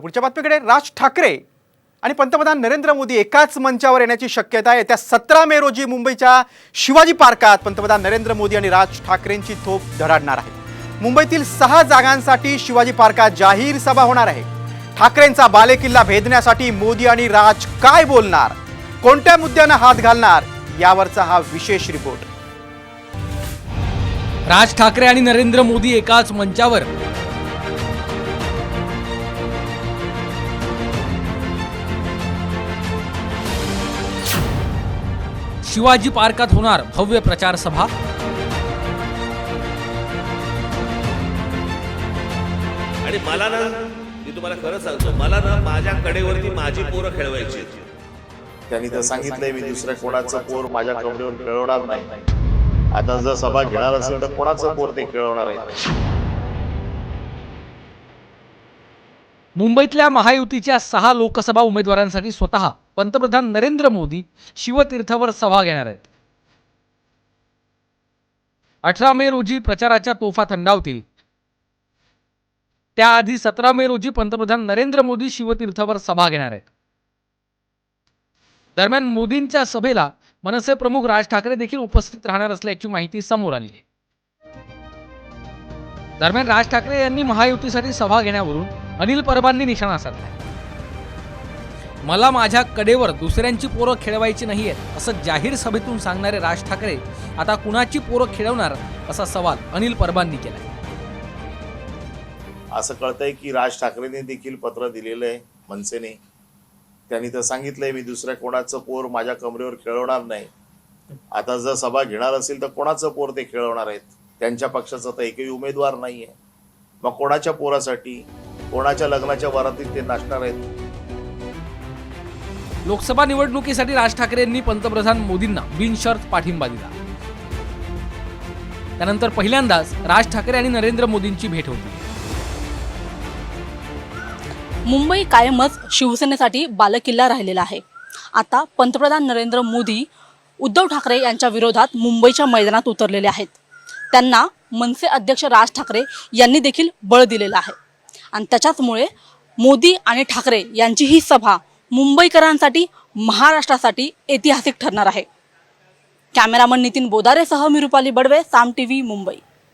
पुढच्या बातमीकडे. राज ठाकरे आणि पंतप्रधान नरेंद्र मोदी एकाच मंचावर येण्याची शक्यता आहे. त्या सतरा मे रोजी मुंबईच्या शिवाजी पार्कात पंतप्रधान नरेंद्र मोदी आणि राज ठाकरेंची थोप धडाडणार आहे मुंबईतील सहा जागांसाठी शिवाजी पार्कात जाहीर सभा होणार आहे. ठाकरेंचा बालेकिल्ला भेदण्यासाठी मोदी आणि राज काय बोलणार? कोणत्या मुद्द्यांना हात घालणार? यावरचा हा विशेष रिपोर्ट. राज ठाकरे आणि नरेंद्र मोदी एकाच मंचावर शिवाजी पार्कात होणार भव्य प्रचार सभा. आणि मला ना मी तुम्हाला खरं सांगतो मला ना माझ्या कडेवरती माझी पोरं खेळवायची. त्यांनी तर सांगितलंय मी दुसऱ्या कोणाचं पोर माझ्या कमरेवर खेळवणार नाही. आता जर सभा घेणार असेल तर कोणाचं पोर ते खेळवणार आहे? मुंबईतल्या महायुतीच्या सहा लोकसभा उमेदवारांसाठी स्वतः पंतप्रधान नरेंद्र मोदी शिवतीर्थावर सभा घेणार आहेत. अठरा मे रोजी प्रचाराच्या तोफा थंडावतील. त्याआधी सतरा मे रोजी पंतप्रधान नरेंद्र मोदी शिवतीर्थावर सभा घेणार आहेत. दरम्यान मोदींच्या सभेला मनसे प्रमुख राज ठाकरे देखील उपस्थित राहणार असल्याची माहिती समोर आली दरम्यान राज ठाकरे यांनी महायुतीसाठी सभा घेण्यावरून अनिल परबांनी निशाणा साधलाय मला माझ्या कडेवर दुसऱ्यांची पोरं खेळवायची नाही आहेत असं जाहीर सभेतून सांगणारे राज ठाकरे आता कुणाची पोरं खेळवणार असा सवाल अनिल परबांनी केला असं कळतंय की राज ठाकरेंनी देखील पत्र दिलेलं आहे मनसेने. त्यांनी तर सांगितलंय मी दुसऱ्या कोणाचं पोर माझ्या कमरेवर खेळवणार नाही. आता जर सभा घेणार असेल तर कोणाचं पोर ते खेळवणार आहेत? त्यांच्या पक्षाचा तर एकही उमेदवार नाहीये. मग कोणाच्या पोरासाठी? कोणाच्या लग्नाच्या वरातील ते नाचणार आहेत? लोकसभा निवडणुकीसाठी राज ठाकरे यांनी पंतप्रधान मोदींना बिनशर्त पाठिंबा दिला. त्यानंतर पहिल्यांदाच राज ठाकरे आणि नरेंद्र मोदींची भेट होती. मुंबई कायमच शिवसेनेसाठी बालकिल्ला राहिलेला आहे. आता पंतप्रधान नरेंद्र मोदी उद्धव ठाकरे यांच्या विरोधात मुंबईच्या मैदानात उतरलेले आहेत. त्यांना मनसे अध्यक्ष राज ठाकरे यांनी देखील बळ दिलेलं आहे. आणि त्याच्याचमुळे मोदी आणि ठाकरे यांची ही सभा मुंबईकरांसाठी महाराष्ट्रासाठी ऐतिहासिक ठरणार आहे. कॅमेरामन नितीन बोदारेसह मी रुपाली बडवे साम टी व्ही मुंबई.